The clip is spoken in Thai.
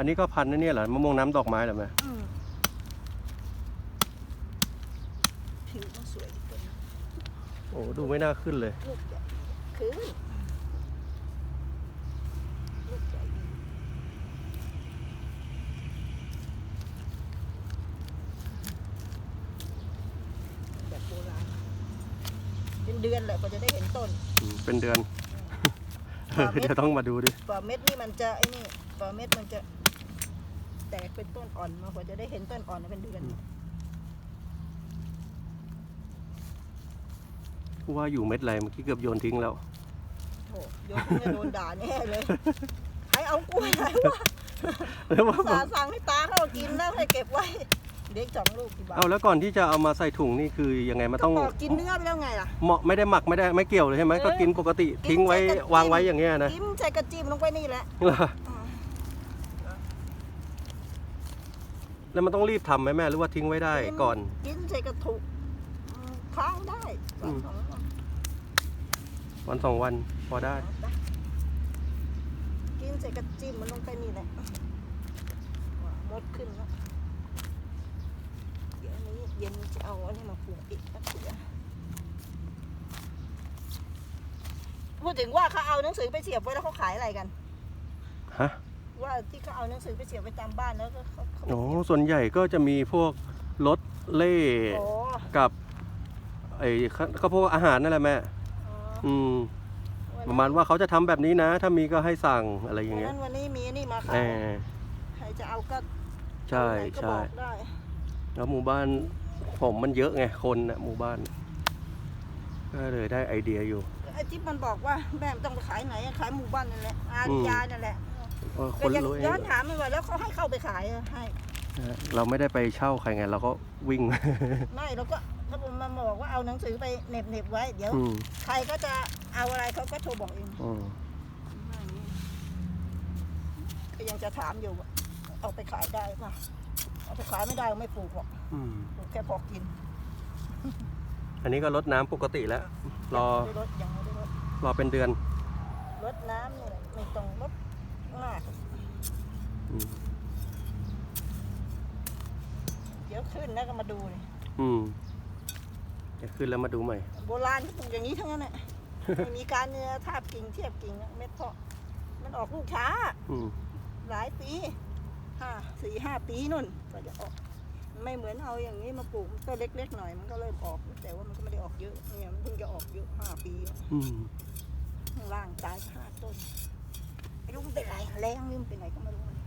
อันนี้ก็พันธุ์นะเนี่ยเหรอมะม่วงน้ำดอกไม้เหรอแม่อืมผิวมันสวยดีเกินโอ้ดูไม่น่าขึ้นเลย ลูกใหญ่คือลูกใหญ่ดีแบบโบราณเป็นเดือนแหละกว่าจะได้เห็นต้น อืมเป็นเดือนกว่าเม็ดเดี๋ยวต้องมาดูดิกว่าเม็ดนี่มันจะไอ้นี่กว่าเม็ดมันจะ แตกเป็นต้นอ่อนมากว่าจะได้เห็นต้นอ่อนนะเป็นเดือนว่าอยู่เม็ดอะไรเมื่อกี้เกือบโยนทิ้งแล้วโถโยนเนี่ยโดนด่าแน่เลยใครเอากล้วยไหนวะแล้วว่าสาสั่งให้ตาเขากินแล้วให้เก็บไว้ เด็กสองลูกกี่บาทเอาแล้วก่อนที่จะเอามาใส่ถุงนี่คือยังไงมันก็ต้องปอกกินเนื้อไปแล้วไงล่ะเหมาะไม่ได้หมักไม่ได้ไม่เกี่ยวเลยใช่ไหมเออก็กินปกติทิ้งไว้กินใส่กระวางไว้อย่างเงี้ยนะจิ้มใส่กระจิ้มลงไปนี่แหละ เหรอ แล้วมันต้องรีบทำไหมแม่หรือว่าทิ้งไว้ได้ก่อน กินใส่กระถุกอืมค้างได้อืมสองวันวันสองวันพอได้ กินใส่กระจิ้มมันลงไปนี่แหละมดขึ้นแล้วเดี๋ยวนี้เย็นจะเอาอันนี้มาปลูกอีกนะเผื่อพูดถึงว่าเขาเอาหนังสือไปเสียบไว้แล้วเขาขายอะไรกัน ฮะ ว่าที่เขาเอาหนังสือไปเสียบไว้ตามบ้านแล้วก็เขาเขาโอ้ส่วนใหญ่ก็จะมีพวกรถเล่โอ้กับไอ้ข้าก็พวกอาหารนั่นแหละแม่ อ๋ออืมประมาณว่าเขาจะทำแบบนี้นะ ถ้ามีก็ให้สั่งอะไรอย่างวันเงี้นั้ยนวันนี้มีนี่มาขาเอยอใครจะเอาก็ใช่เอาไหนก็ใช่บอกได้แล้วหมู่บ้านผมมันเยอะไงคนนะหมู่บ้าน ก็เลยได้ไอเดียอยู่ ไอ้ที่มันบอกว่าแม่ไม่ต้องไปขายไหนอะขายหมู่บ้านนั่นแหละอาริยานั่นแหละว่าค ก็นยังรู้เองย้อนถามมันว่าแล้วเขาให้เข้าไปขายอะให้นะฮะเราไม่ได้ไปเช่าใครไง เราก็วิ่ง ไม่เราก็ถ้าผมมาบอกว่าเอาหนังสือไปเหน็บเน็บๆไว้เดี๋ยวอืมใครก็จะเอาอะไรเขาก็โทรบอกเองอืมก็ยังจะถามอยู่ว่าเอาไปขายได้ป่ะเอาไปขายไม่ได้ก็ไม่ปลูกหรอกอืมปลูกแค่พอกิน อันนี้ก็ลดน้ำปกติแล้ว รอยังไม่ได้รดยังไม่ได้รดรอเป็นเดือนรดน้ำเนี่ยไม่ต้องรดมาก อืมเดี๋ยวขึ้นแล้วก็มาดูเลยอืมเดี๋ยวขึ้นแล้วมาดูใหม่ โบราณเขาปลูกอย่างนี้ทั้งนั้นแหละไม่มีการเนี่ยทาบกิ่งเทียบกิ่งอะเม็ดเพาะมันออกลูกช้า อืมหลายปีห้าสี่ห้าปีนู่นก็จะออก ไม่เหมือนเอาอย่างนี้มาปลูกต้นเล็กๆหน่อย มันก็เริ่มออก แต่ว่ามันก็ไม่ได้ออกเยอะเนี่ยมันเพิ่งจะออกเยอะห้าปีอะอืมข้างล่างตายห้าต้น ไม่รู้มันเป็น